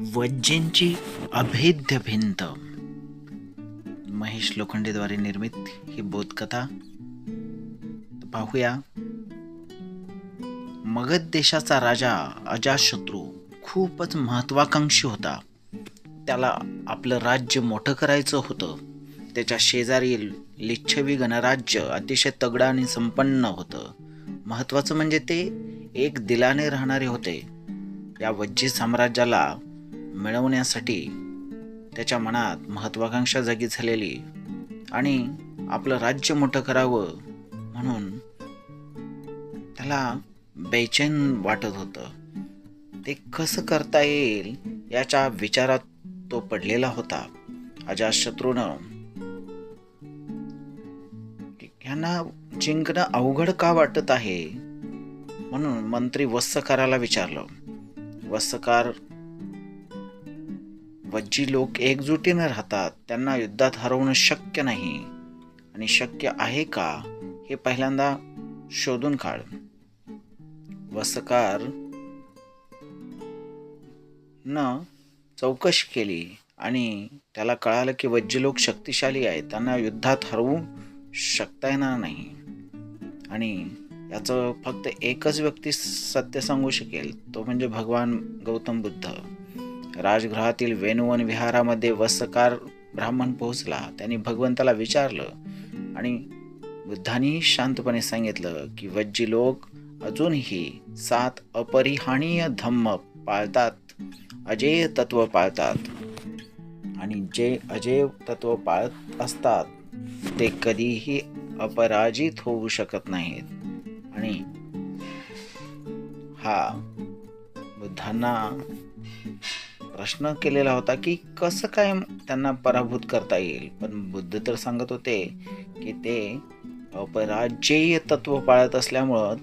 वज्जेंची अभेद्य भिंत. महेश लोखंडेद्वारे निर्मित ही बोधकथा. पाहूया. मगध देशाचा राजा अजाशत्रू खूपच महत्वाकांक्षी होता. त्याला आपलं राज्य मोठं करायचं होतं. त्याच्या शेजारी लिच्छवी गणराज्य अतिशय तगडं आणि संपन्न होतं. महत्त्वाचं म्हणजे ते एक दिलाने राहणारे होते. या वज्जी साम्राज्याला मिळवण्यासाठी त्याच्या मनात महत्वाकांक्षा जागी झालेली आणि आपलं राज्य मोठं करावं म्हणून त्याला बेचैन वाटत होतं. ते कसं करता येईल याच्या विचारात तो पडलेला होता. अजातशत्रूनं. यांना जिंकणं अवघड का वाटत आहे? म्हणून मंत्री वस्सकाराला विचारलं. वत्सकार वज्जी लोक एकजुटीने राहतात त्यांना युद्धात हरवणं शक्य नाही. आणि शक्य आहे का? हे पहिल्यांदा शोधून काढ. वसकार न चौकशी केली आणि त्याला कळालं की वज्जी लोक शक्तिशाली आहेत त्यांना युद्धात हरवू शकता येणार नाही. आणि याचं फक्त एकच व्यक्ती सत्य सांगू शकेल तो म्हणजे भगवान गौतम बुद्ध. राजगृहातील वेणुवन विहारामध्ये वसकार ब्राह्मण पोहोचला. त्यांनी भगवंताला विचारलं आणि बुद्धांनी शांतपणे सांगितलं की वज्जी लोक अजूनही सात अपरिहाणीय धम्म पाळतात अजेय तत्व पाळतात आणि जे अजेय तत्व पाळत असतात ते कधीही अपराजित होऊ शकत नाहीत. आणि हा बुद्धांना प्रश्न केलेला होता की कसं काय त्यांना पराभूत करता येईल. पण बुद्ध तर सांगत होते की ते अपराजेय तत्व पाळत असल्यामुळं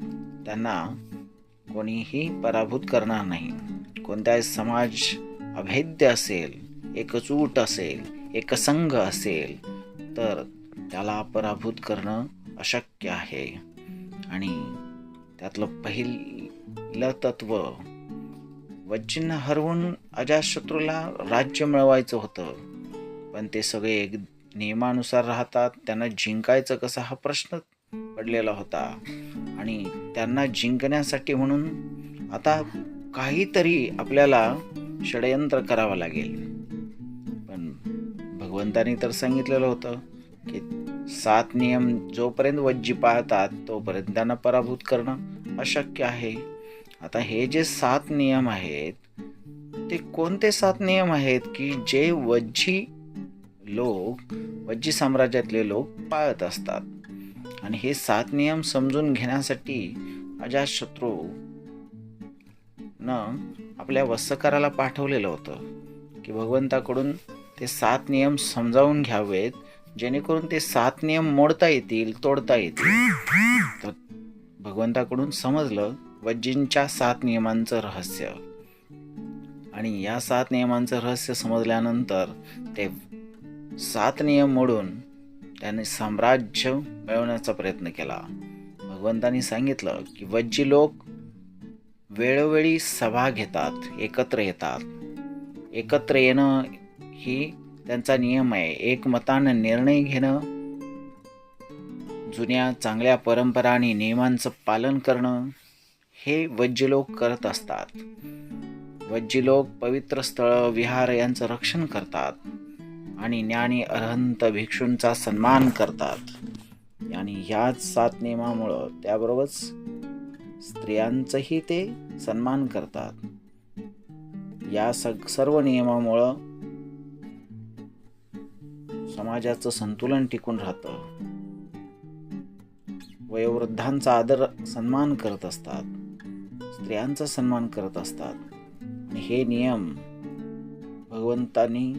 त्यांना कोणीही पराभूत करणार नाही. कोणताही समाज अभेद्य असेल एकजूट असेल एकसंघ असेल तर त्याला पराभूत करणं अशक्य आहे. आणि त्यातलं पहिलं तत्व वज्जींना हरवून अजातशत्रूला राज्य मिळवायचं होतं. पण ते सगळे एक नियमानुसार राहतात त्यांना जिंकायचं कसं हा प्रश्न पडलेला होता. आणि त्यांना जिंकण्यासाठी म्हणून आता काहीतरी आपल्याला षडयंत्र करावं लागेल. पण भगवंतानी तर सांगितलेलं होतं की सात नियम जोपर्यंत वज्जी पाळतात तोपर्यंत त्यांना पराभूत करणं अशक्य आहे. आता हे जे सात नियम आहेत ते कोणते सात नियम आहेत की जे वज्जी लोक वज्जी साम्राज्यातले लोक पाळत असतात? आणि हे सात नियम समजून घेण्यासाठी अजातशत्रू न आपल्या वस्तकाराला पाठवलेलं होतं की भगवंताकडून ते सात नियम समजावून घ्यावेत जेणेकरून ते सात नियम मोडता येतील तोडता येतील. तर भगवंताकडून समजलं वज्जींच्या सात नियमांचं रहस्य. आणि या सात नियमांचं रहस्य समजल्यानंतर ते सात नियम मोडून त्याने साम्राज्य मिळवण्याचा प्रयत्न केला. भगवंतांनी सांगितलं की वज्जी लोक वेळोवेळी सभा घेतात एकत्र येतात. एकत्र येणं ही त्यांचा नियम आहे. एकमतानं निर्णय घेणं जुन्या चांगल्या परंपरा आणि नियमांचं पालन करणं हे वज्रलोक करत असतात. वज्जलोक पवित्र स्थळ विहार यांचं रक्षण करतात आणि ज्ञानी अरहंत भिक्षूंचा सन्मान करतात. आणि ह्याच सात नियमामुळं त्याबरोबरच स्त्रियांचंही ते सन्मान करतात. या सग सर्व नियमामुळं समाजाचं संतुलन टिकून राहतं. वयोवृद्धांचा आदर सन्मान करत असतात. स्त्रियांचा सन्मान करत असतात. आणि हे नियम भगवंतांनी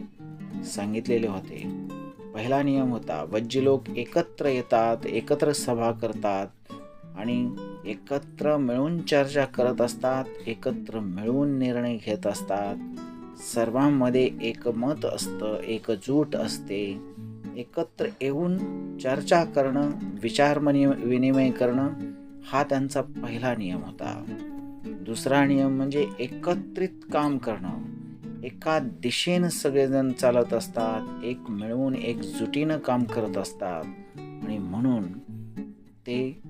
सांगितलेले होते. पहिला नियम होता वज्जी लोक एकत्र येतात एकत्र सभा करतात आणि एकत्र मिळून चर्चा करत असतात एकत्र मिळून निर्णय घेत असतात. सर्वांमध्ये एकमत असतं एकजूट असते. एकत्र येऊन चर्चा करणं विचार विनिमय करणं हा त्यांचा पहिला नियम होता. दुसरा नियम म्हणजे एकत्रित काम करणं. एका दिशेनं सगळेजण चालत असतात एक मिळवून एकजुटीनं काम करत असतात. आणि म्हणून ते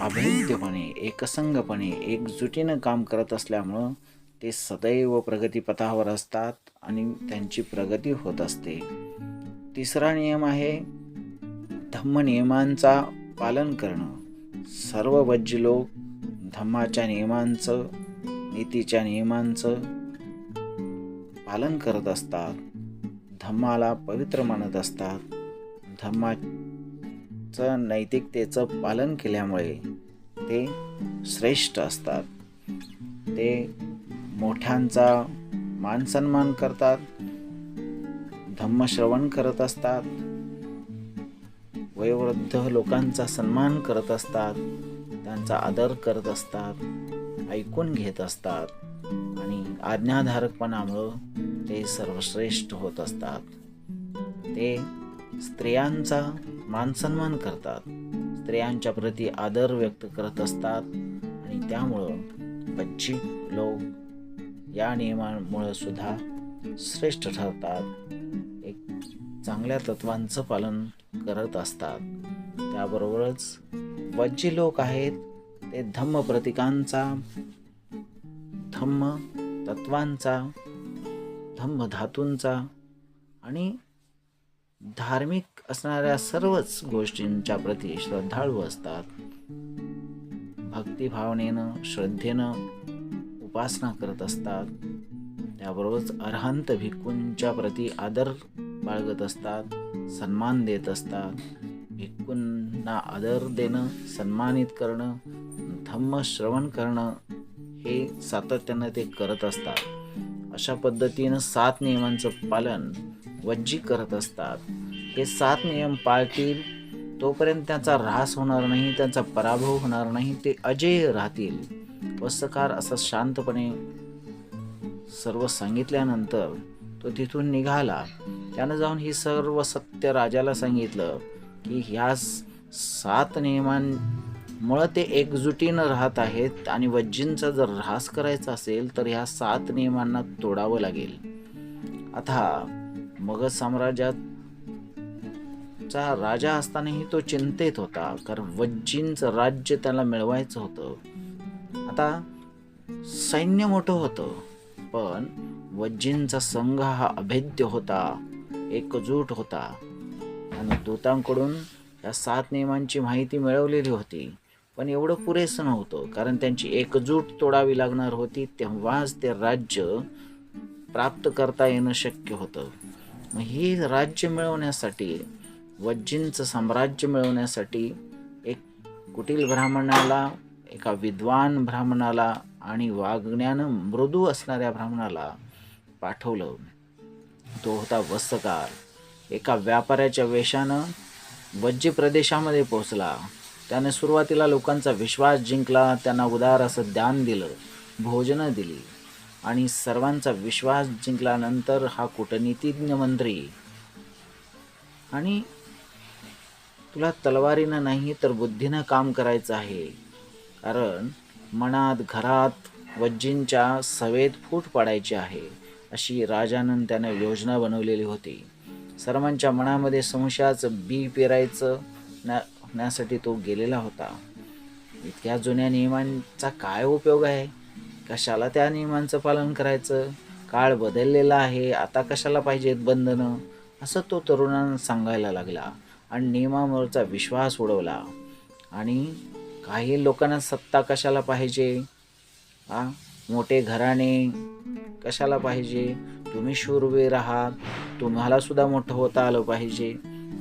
अभेद्यपणे एकसंगपणे एकजुटीनं काम करत असल्यामुळं ते सदैव प्रगतीपथावर असतात आणि त्यांची प्रगती होत असते. तिसरा नियम आहे धम्म नियमांचा पालन करणं. सर्व वज्ज लोक धम्माच्या नियमांचं नीतीच्या नियमांचं पालन करत असतात. धम्माला पवित्र मानत असतात. धम्माचं नैतिकतेचं पालन केल्यामुळे ते श्रेष्ठ असतात. ते मोठ्यांचा मान सन्मान करतात. धम्मश्रवण करत असतात. वयोवृद्ध लोकांचा सन्मान करत असतात. त्यांचा आदर करत असतात ऐकून घेत असतात आणि आज्ञाधारकपणामुळं ते सर्वश्रेष्ठ होत असतात. ते स्त्रियांचा मानसन्मान करतात स्त्रियांच्या प्रती आदर व्यक्त करत असतात आणि त्यामुळं बच्ची लोक या नियमांमुळं सुद्धा श्रेष्ठ ठरतात. एक चांगल्या तत्वांचं पालन करत असतात. त्याबरोबरच वज्जी लोक आहेत ते धम्म प्रतीकांचा धम्म तत्वांचा धम्म धातूंचा आणि धार्मिक असणाऱ्या सर्वच गोष्टींच्या प्रती श्रद्धाळू असतात. भक्तिभावनेनं श्रद्धेनं उपासना करत असतात. त्याबरोबरच अर्हांत भिक्खूंच्या प्रती आदर बाळगत असतात सन्मान देत असतात. भिक्कूंना आदर देणं सन्मानित करणं धम्म श्रवण करणं हे सातत्यानं ते करत असतात. अशा पद्धतीनं सात नियमांचं पालन वज्जी करत असतात. हे सात नियम पाळतील तोपर्यंत त्यांचा ऱ्हास होणार नाही त्यांचा पराभव होणार नाही ते अजय राहतील. वस्तकार असं शांतपणे सर्व सांगितल्यानंतर तो तिथून निघाला. त्यानं जाऊन ही सर्व सत्य राजाला सांगितलं. की ह्या सात नियमांमुळं ते एकजुटीनं राहत आहेत आणि वज्जींचा जर ऱ्हास करायचा असेल तर ह्या सात नियमांना तोडावं लागेल. आता मगध साम्राज्यात चा राजा असतानाही तो चिंतेत होता कारण वज्जींचं राज्य त्याला मिळवायचं होतं. आता सैन्य मोठं होतं पण वज्जींचा संघ हा अभेद्य होता एकजूट होता. आणि दूतांकडून या सात नियमांची माहिती मिळवलेली होती. पण एवढं पुरेसं नव्हतं कारण त्यांची एकजूट तोडावी लागणार होती तेव्हाच ते राज्य प्राप्त करता येणं शक्य होतं. मग ही राज्य मिळवण्यासाठी वज्जींचं साम्राज्य मिळवण्यासाठी एक कुटील ब्राह्मणाला एका विद्वान ब्राह्मणाला आणि वागण्यानं मृदू असणाऱ्या ब्राह्मणाला पाठवलं. तो होता वस्तकार एका व्यापाऱ्याच्या वेशानं वज्य प्रदेशामध्ये पोहोचला. त्याने सुरुवातीला लोकांचा विश्वास जिंकला त्यांना उदार असं दान दिलं भोजनं दिली आणि सर्वांचा विश्वास जिंकल्यानंतर हा कूटनीतिज्ञ मंत्री. आणि तुला तलवारीनं नाही तर बुद्धीनं काम करायचं आहे. कारण मनात घरात वज्जींच्या सवेत फूट पाडायची आहे अशी राजानंद त्यानं योजना बनवलेली होती. सर्वांच्या मनामध्ये संशयाचं बी पेरायचं होण्यासाठी तो गेलेला होता. इतक्या जुन्या नियमांचा काय उपयोग आहे? कशाला त्या नियमांचं पालन करायचं? काळ बदललेला आहे आता कशाला पाहिजेत बंधनं? असं तो तरुणांना सांगायला लागला आणि नियमावरचा विश्वास उडवला. आणि काही लोकांना सत्ता कशाला पाहिजे? आ? मोठे घराणे कशाला पाहिजे? तुम्ही शूरवीर आहात. तुम्हाला सुद्धा मोठं होता आलं पाहिजे.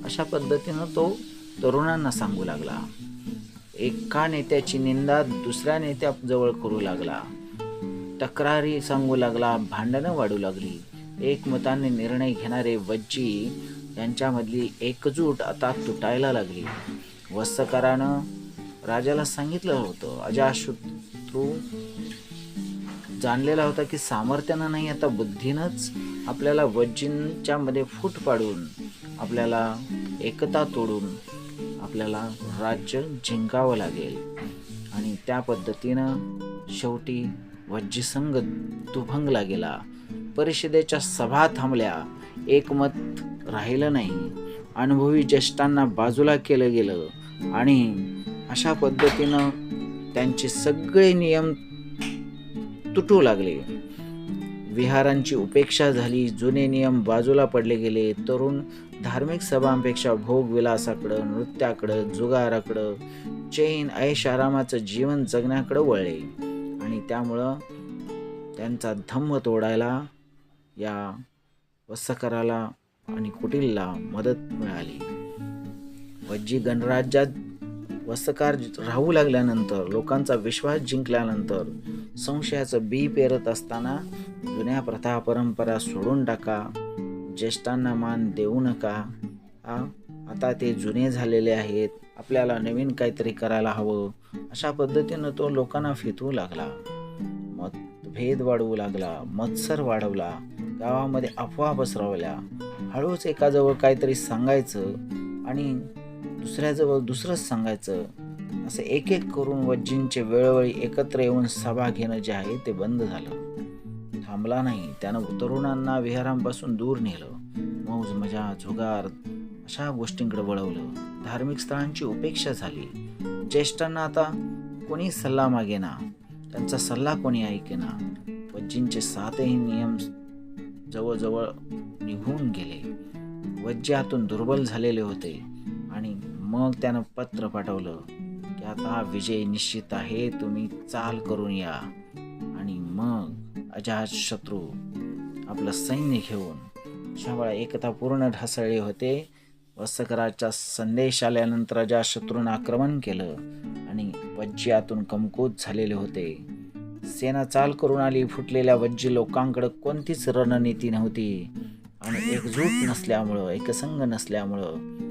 अशा पद्धतीनं तो तरुणांना सांगू लागला. एका नेत्याची निंदा दुसऱ्या नेत्याजवळ करू लागला. तक्रारी सांगू लागला भांडणं वाढू लागली. एकमताने निर्णय घेणारे वज्जी यांच्यामधली एकजूट आता तुटायला लागली. वस्तकारानं राजाला सांगितलं होतं अजाशत्रू जाणलेला होता की सामर्थ्यानं नाही आता बुद्धीनंच आपल्याला वज्जींच्या मध्ये फूट पाडून आपल्याला एकता तोडून आपल्याला राज्य जिंकावं लागेल. आणि त्या पद्धतीनं शेवटी वज्जीसंघ दुभंगला गेला. परिषदेच्या सभा थांबल्या. एकमत राहिलं नाही. अनुभवी ज्येष्ठांना बाजूला केलं गेलं. आणि अशा पद्धतीनं त्यांचे सगळे नियम तुटू लागले. विहारांची उपेक्षा झाली जुने नियम बाजूला पडले गेले. तरुण धार्मिक सभांपेक्षा भोगविलासाकडं नृत्याकडं जुगाराकडं चैन ऐश आरामाचं जीवन जगण्याकडं वळले. आणि त्यामुळं त्यांचा धम्म तोडायला या वसकराला आणि कुटीलला मदत मिळाली. वज्जी गणराज्यात वसकार राहू लागल्यानंतर लोकांचा विश्वास जिंकल्यानंतर संशयाचं बी पेरत असताना जुन्या प्रथा परंपरा सोडून टाका ज्येष्ठांना मान देऊ नका. आता ते जुने झालेले आहेत. आपल्याला नवीन काहीतरी करायला हवं. अशा पद्धतीनं तो लोकांना फितवू लागला. मतभेद वाढवू लागला. मत्सर वाढवला. गावामध्ये अफवा पसरवल्या. हळूच एकाजवळ काहीतरी सांगायचं आणि दुसऱ्याजवळ दुसरंच सांगायचं असं एक एक करून वज्जींचे वेळोवेळी एकत्र येऊन सभा घेणं जे आहे ते बंद झालं. थांबला नाही त्यानं तरुणांना विहारांपासून दूर नेलं. मौज मजा जुगार अशा गोष्टींकडे वळवलं. धार्मिक स्थळांची उपेक्षा झाली. ज्येष्ठांना आता कोणी सल्ला मागेना त्यांचा सल्ला कोणी ऐकेना वज्जींचे सातही नियम जवळजवळ निघून गेले. वज्जे आतून दुर्बल झालेले होते. मग त्यानं पत्र पाठवलं की आता विजय निश्चित आहे तुम्ही चाल करून या. आणि मग अजाज शत्रू आपलं सैन्य घेऊन शावळा एकता पूर्ण ढासळले होते. वसकराचा संदेश आल्यानंतर अजा शत्रूनं आक्रमण केलं आणि वज्यातून कमकुत झालेले होते. सेना चाल करून आली फुटलेल्या वज्जी लोकांकडे कोणतीच रणनीती नव्हती. आणि एकजूट नसल्यामुळं एकसंग नसल्यामुळं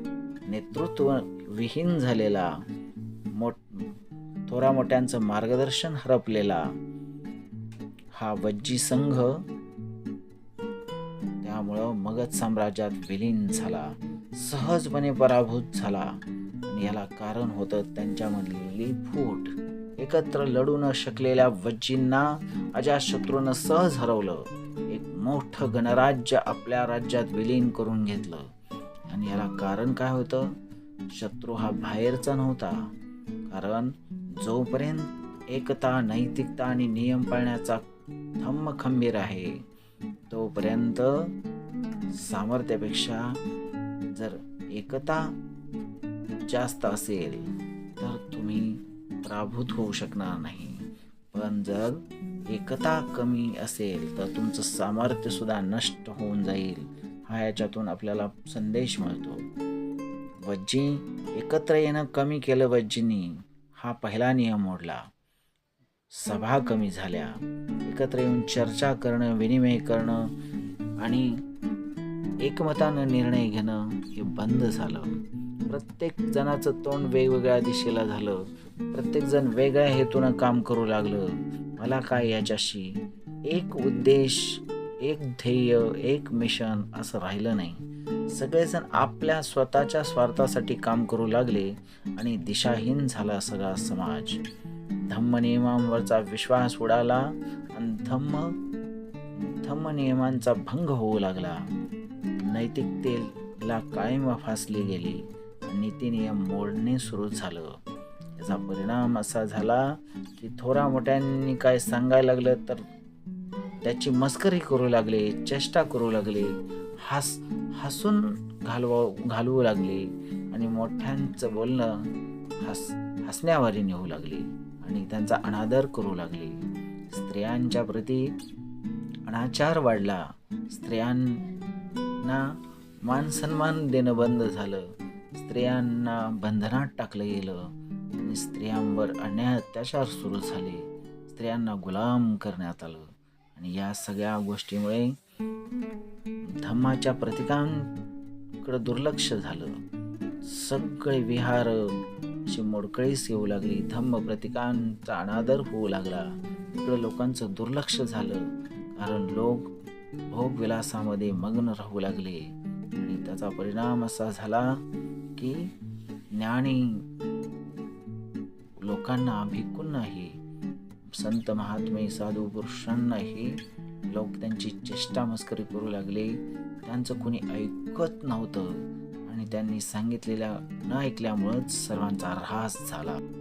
नेतृत्व विहीन झालेला मोठ थोरा मोठ्यांचं मार्गदर्शन हरपलेला हा वज्जी संघ त्यामुळं मगध साम्राज्यात विलीन झाला सहजपणे पराभूत झाला. आणि याला कारण होतं त्यांच्यामधली फूट. एकत्र लढू न शकलेल्या वज्जींना अजाशत्रूनं सहज हरवलं. एक मोठं गणराज्य आपल्या राज्यात विलीन करून घेतलं. आणि याला कारण काय होतं? शत्रू हा बाहेरचा नव्हता. कारण जोपर्यंत एकता नैतिकता आणि नियम पाळण्याचा थम्म खंबीर आहे तोपर्यंत सामर्थ्यापेक्षा जर एकता जास्त असेल तर तुम्ही प्राभूत होऊ शकणार नाही. पण जर एकता कमी असेल तर तुमचं सामर्थ्यसुद्धा नष्ट होऊन जाईल. हा याच्यातून आपल्याला संदेश मिळतो. वज्जी एकत्र येणं कमी केलं वज्जींनी हा पहिला नियम मोडला. सभा कमी झाल्या. एकत्र येऊन चर्चा करणं विनिमय करणं आणि एकमतानं निर्णय घेणं हे बंद झालं. प्रत्येक जणाचं तोंड वेगवेगळ्या दिशेला झालं. प्रत्येक जण वेगळ्या हेतूनं काम करू लागलं. मला काय याच्याशी? एक उद्देश एक ध्येय एक मिशन असं राहिलं नाही. सगळेजण आपल्या स्वतःच्या स्वार्थासाठी काम करू लागले आणि दिशाहीन झाला सगळा समाज. धम्म नियमांवरचा विश्वास उडाला आणि धम्म धम्म नियमांचा भंग होऊ लागला. नैतिकतेला कायम फासली गेली नीती नियम मोडणे सुरू झालं. याचा परिणाम असा झाला की थोरा मोठ्यांनी काय सांगायला लागलं तर त्याची मस्करी करू लागले चेष्टा करू लागले हास हसून घालवा घालवू लागले आणि मोठ्यांचं बोलणं हस हसण्यावारी नेऊ लागले आणि त्यांचा अनादर करू लागले. स्त्रियांच्या प्रती अनाचार वाढला. स्त्रियांना मान सन्मान देणं बंद झालं. स्त्रियांना बंधनात टाकलं गेलं आणि स्त्रियांवर अन्याय अत्याचार सुरू झाले. स्त्रियांना गुलाम करण्यात आलं. आणि या सगळ्या गोष्टीमुळे धम्माच्या प्रतिकांकडे दुर्लक्ष झालं. सगळे विहार अशी मोडकळीस येऊ लागली. धम्म प्रतिकांचा अनादर होऊ लागला. इकडं लोकांचं दुर्लक्ष झालं. कारण लोक भोगविलासामध्ये मग्न राहू लागले. आणि त्याचा परिणाम असा झाला की ज्ञानी लोकांना भिकून नाही. संत महात्मे साधू पुरुषांनाही लोक त्यांची चेष्टा मस्करी करू लागले. त्यांचं कोणी ऐकत नव्हतं आणि त्यांनी सांगितलेल्या न ऐकल्यामुळंच सर्वांचा ऱ्हास झाला.